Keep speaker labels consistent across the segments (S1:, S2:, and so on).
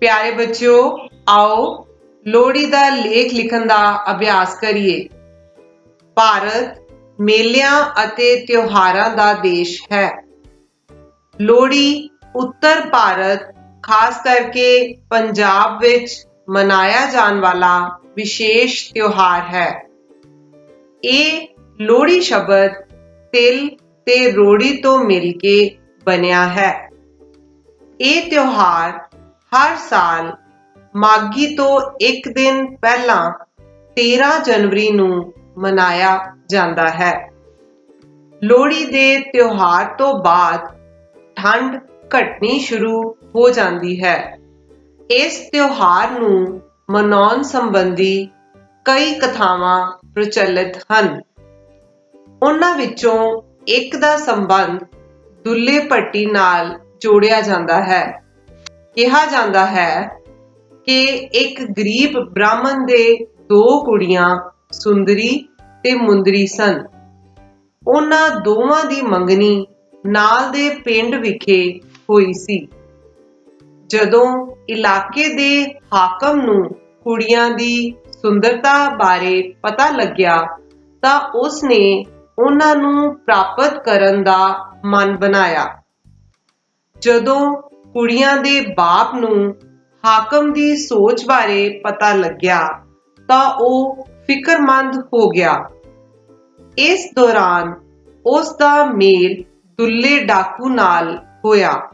S1: ਪਿਆਰੇ ਬੱਚਿਓ, ਆਓ ਲੋਹੜੀ ਦਾ ਲੇਖ ਲਿਖਣ ਦਾ ਅਭਿਆਸ ਕਰੀਏ। ਭਾਰਤ ਮੇਲਿਆਂ ਅਤੇ ਤਿਉਹਾਰਾਂ ਦਾ ਦੇਸ਼ ਹੈ। ਲੋਹੜੀ ਉੱਤਰ ਭਾਰਤ, ਖਾਸ ਕਰਕੇ ਪੰਜਾਬ ਵਿੱਚ ਮਨਾਇਆ ਜਾਣ ਵਾਲਾ ਵਿਸ਼ੇਸ਼ ਤਿਉਹਾਰ ਹੈ। ਇਹ ਲੋਹੜੀ ਸ਼ਬਦ ਤਿਲ ਤੇ ਰੋੜੀ ਤੋਂ ਮਿਲ ਕੇ ਬਣਿਆ ਹੈ। ਇਹ ਤਿਉਹਾਰ ਹਰ ਸਾਲ ਮਾਘੀ ਤੋਂ ਇੱਕ ਦਿਨ ਪਹਿਲਾਂ 13 ਜਨਵਰੀ ਨੂੰ ਮਨਾਇਆ ਜਾਂਦਾ ਹੈ। ਲੋਹੜੀ ਦੇ ਤਿਉਹਾਰ ਤੋਂ ਬਾਅਦ ਠੰਡ ਘਟਣੀ ਸ਼ੁਰੂ ਹੋ ਜਾਂਦੀ ਹੈ। ਇਸ ਤਿਉਹਾਰ ਨੂੰ ਮਨਾਉਣ ਸੰਬੰਧੀ ਕਈ ਕਥਾਵਾਂ ਪ੍ਰਚਲਿਤ ਹਨ। ਉਹਨਾਂ ਵਿੱਚੋਂ ਇੱਕ ਦਾ ਸੰਬੰਧ ਦੁੱਲੇ ਭੱਟੀ ਨਾਲ ਜੋੜਿਆ ਜਾਂਦਾ ਹੈ। ਕਿਹਾ ਜਾਂਦਾ ਹੈ ਕਿ ਇੱਕ ਗਰੀਬ ਬ੍ਰਾਹਮਣ ਦੇ ਦੋ ਕੁੜੀਆਂ, ਸੁੰਦਰੀ ਤੇ ਮੁੰਦਰੀ ਸਨ। ਉਹਨਾਂ ਦੋਵਾਂ ਦੀ ਮੰਗਣੀ ਨਾਲ ਦੇ ਪਿੰਡ ਵਿਖੇ ਹੋਈ ਸੀ। ਜਦੋਂ ਇਲਾਕੇ ਦੇ ਹਾਕਮ ਨੂੰ ਕੁੜੀਆਂ ਦੀ ਸੁੰਦਰਤਾ ਬਾਰੇ ਪਤਾ ਲੱਗਿਆ, ਤਾਂ ਉਸ ਨੇ ਉਹਨਾਂ ਨੂੰ ਪ੍ਰਾਪਤ ਕਰਨ ਦਾ ਮਨ ਬਣਾਇਆ। ਜਦੋਂ ਕੁੜੀਆਂ ਦੇ ਬਾਪ ਨੂੰ ਹਾਕਮ ਦੀ ਸੋਚ ਬਾਰੇ ਪਤਾ ਲੱਗਿਆ ਤਾਂ ਉਹ ਫਿਕਰਮੰਦ ਹੋ ਗਿਆ। ਇਸ ਦੌਰਾਨ ਉਸ ਦਾ ਮੇਲ ਦੁੱਲੇ ਡਾਕੂ ਨਾਲ ਹੋਇਆ।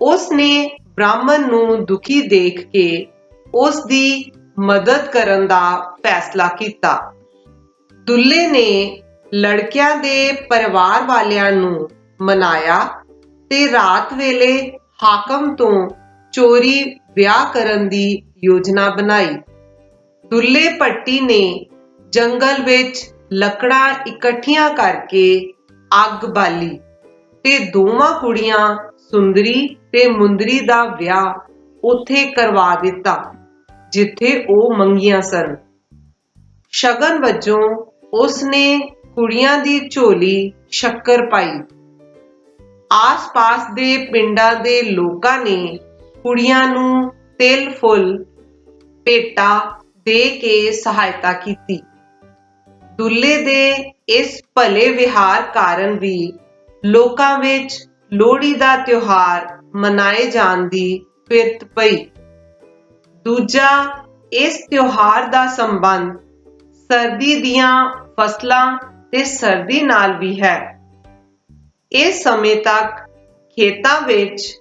S1: ਉਸ ਨੇ ਬ੍ਰਾਹਮਣ ਨੂੰ ਦੁਖੀ ਦੇਖ ਕੇ ਉਸ ਦੀ ਮਦਦ ਕਰਨ ਦਾ ਫੈਸਲਾ ਕੀਤਾ। ਦੁੱਲੇ ਨੇ ਲੜਕਿਆਂ ਦੇ ਪਰਿਵਾਰ ਵਾਲਿਆਂ ਨੂੰ ਮਨਾਇਆ ਤੇ ਰਾਤ ਵੇਲੇ ਹਾਕਮ ਤੋਂ ਚੋਰੀ ਵਿਆਹ ਕਰਨ ਦੀ ਯੋਜਨਾ ਬਣਾਈ। ਦੁੱਲੇ ਭੱਟੀ ਨੇ ਜੰਗਲ ਵਿੱਚ ਲੱਕੜਾਂ ਇਕੱਠੀਆਂ ਕਰਕੇ ਅੱਗ ਬਾਲੀ ਤੇ ਦੋਵਾਂ ਕੁੜੀਆਂ ਸੁੰਦਰੀ ਤੇ ਮੁੰਦਰੀ ਦਾ ਵਿਆਹ ਉੱਥੇ ਕਰਵਾ ਦਿੱਤਾ, ਜਿੱਥੇ ਉਹ ਮੰਗੀਆਂ ਸਨ। ਸ਼ਗਨ ਵਜੋਂ ਉਸ ਨੇ ਕੁੜੀਆਂ ਦੀ ਝੋਲੀ ਸ਼ੱਕਰ ਪਾਈ। ਆਸ-ਪਾਸ ਦੇ ਪਿੰਡਾਂ ਦੇ ਲੋਕਾਂ ਨੇ ਕੁੜੀਆਂ ਨੂੰ ਤਿਲ, ਫੁੱਲ, ਭੇਟਾ ਦੇ ਕੇ ਸਹਾਇਤਾ ਕੀਤੀ। ਦੁੱਲੇ ਦੇ ਇਸ ਭਲੇ ਵਿਹਾਰ ਕਾਰਨ ਵੀ ਲੋਕਾਂ ਵਿੱਚ ਲੋਹੜੀ ਦਾ ਤਿਉਹਾਰ ਮਨਾਏ ਜਾਣ ਦੀ ਫਿਰਤ ਪਈ। ਦੂਜਾ, ਇਸ ਤਿਉਹਾਰ ਦਾ ਸੰਬੰਧ ਸਰਦੀ ਦੀਆਂ ਫਸਲਾਂ ਤੇ ਸਰਦੀ ਨਾਲ ਵੀ ਹੈ। ਇਸ ਸਮੇਂ ਤੱਕ ਖੇਤਾਂ ਵਿੱਚ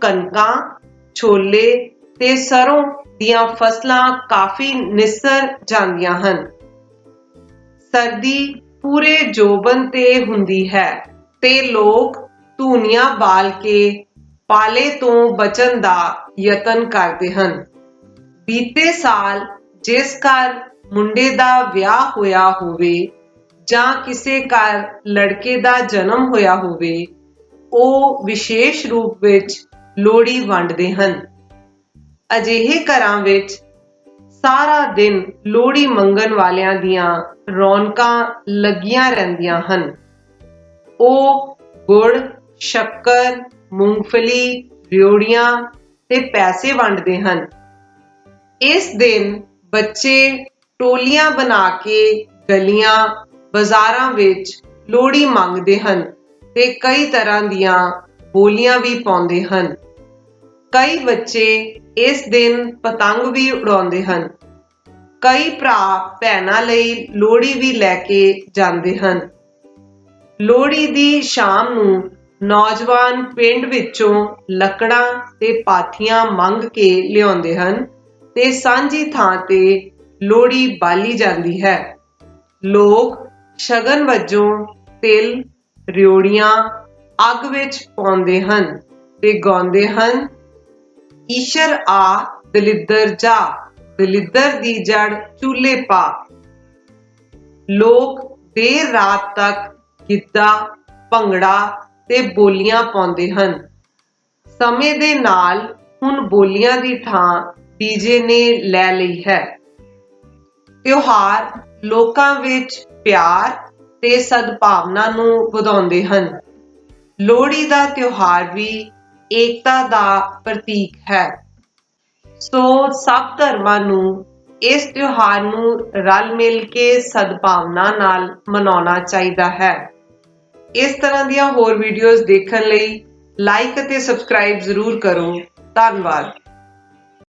S1: ਕਣਕਾਂ, ਛੋਲੇ ਤੇ ਸਰੋਂ ਦੀਆਂ ਫਸਲਾਂ ਕਾਫੀ ਨਿਸਰ ਜਾਂਦੀਆਂ ਹਨ। ਸਰਦੀ ਪੂਰੇ ਜੋਬਨ ਤੇ ਹੁੰਦੀ ਹੈ ਤੇ ਲੋਕ ਧੂਨੀਆਂ ਬਾਲ ਕੇ ਪਾਲੇ ਤੋਂ ਬਚਣ ਦਾ ਯਤਨ ਕਰਦੇ ਹਨ। ਬੀਤੇ ਸਾਲ ਜਿਸ ਘਰ ਮੁੰਡੇ ਦਾ ਵਿਆਹ ਹੋਇਆ ਹੋਵੇ ਜਾਂ ਕਿਸੇ ਘਰ ਲੜਕੇ ਦਾ ਜਨਮ ਹੋਇਆ ਹੋਵੇ, ਉਹ ਵਿਸ਼ੇਸ਼ ਰੂਪ ਵਿੱਚ ਲੋਹੜੀ ਵੰਡਦੇ ਹਨ। ਅਜਿਹੇ ਘਰਾਂ ਵਿੱਚ ਸਾਰਾ ਦਿਨ ਲੋਹੜੀ ਮੰਗਣ ਵਾਲਿਆਂ ਦੀਆਂ ਰੌਣਕਾਂ ਲੱਗੀਆਂ ਰਹਿੰਦੀਆਂ ਹਨ। ਉਹ ਗੁੜ, ਸ਼ੱਕਰ, ਮੂੰਗਫਲੀ ਰਿਉੜੀਆਂ ਤੇ ਪੈਸੇ ਵੰਡਦੇ ਹਨ। ਇਸ ਦਿਨ ਬੱਚੇ ਟੋਲੀਆਂ ਬਣਾ ਕੇ ਗਲੀਆਂ ਬਾਜ਼ਾਰਾਂ ਵਿੱਚ ਲੋਹੜੀ ਮੰਗਦੇ ਹਨ ਤੇ ਕਈ ਤਰ੍ਹਾਂ ਦੀਆਂ ਬੋਲੀਆਂ ਵੀ ਪਾਉਂਦੇ ਹਨ। ਕਈ ਬੱਚੇ ਇਸ ਦਿਨ ਪਤੰਗ ਵੀ ਉਡਾਉਂਦੇ ਹਨ। ਕਈ ਭਰਾ ਭੈਣਾਂ ਲਈ ਲੋਹੜੀ ਵੀ ਲੈ ਕੇ ਜਾਂਦੇ ਹਨ। ਲੋਹੜੀ ਦੀ ਸ਼ਾਮ ਨੂੰ ਨੌਜਵਾਨ ਪਿੰਡ ਵਿੱਚੋਂ ਲੱਕੜਾਂ ਤੇ ਪਾਥੀਆਂ ਮੰਗ ਕੇ ਲਿਆਉਂਦੇ ਹਨ ਤੇ ਸਾਂਝੀ ਥਾਂ ਤੇ ਲੋਹੜੀ ਬਾਲੀ ਜਾਂਦੀ ਹੈ। ਲੋਕ ਸ਼ਗਨ ਵਜੋਂ ਤਿਲ ਰਿਉੜੀਆਂ ਅੱਗ ਵਿੱਚ ਪਾਉਂਦੇ ਹਨ ਤੇ ਗਾਉਂਦੇ ਹਨ, ਈਸ਼ਰ ਆ ਦਲਿੱਦਰ ਜਾ, ਦਲਿੱਦਰ ਦੀ ਜੜ ਚੂਲੇ ਪਾ। ਲੋਕ ਦੇਰ ਰਾਤ ਤੱਕ ਗਿੱਧਾ, ਭੰਗੜਾ ਤੇ ਬੋਲੀਆਂ ਪਾਉਂਦੇ ਹਨ। ਸਮੇਂ ਦੇ ਨਾਲ ਹੁਣ ਬੋਲੀਆਂ ਦੀ ਥਾਂ ਡੀਜੇ ਨੇ ਲੈ ਲਈ ਹੈ। ਤਿਉਹਾਰ ਲੋਕਾਂ ਵਿੱਚ ਪਿਆਰ ਤੇ ਸਦਭਾਵਨਾ ਨੂੰ ਵਧਾਉਂਦੇ ਹਨ। ਲੋਹੜੀ ਦਾ ਤਿਉਹਾਰ ਵੀ ਏਕਤਾ ਦਾ ਪ੍ਰਤੀਕ ਹੈ। ਸੋ ਸਭ ਧਰਮਾਂ ਨੂੰ ਇਸ ਤਿਉਹਾਰ ਨੂੰ ਰਲ ਮਿਲ ਕੇ ਸਦਭਾਵਨਾ ਨਾਲ ਮਨਾਉਣਾ ਚਾਹੀਦਾ ਹੈ। ਇਸ ਤਰ੍ਹਾਂ ਦੀਆਂ ਹੋਰ ਵੀਡੀਓਜ਼ ਦੇਖਣ ਲਈ ਲਾਈਕ ਅਤੇ ਸਬਸਕ੍ਰਾਈਬ ਜ਼ਰੂਰ ਕਰੋ। ਧੰਨਵਾਦ।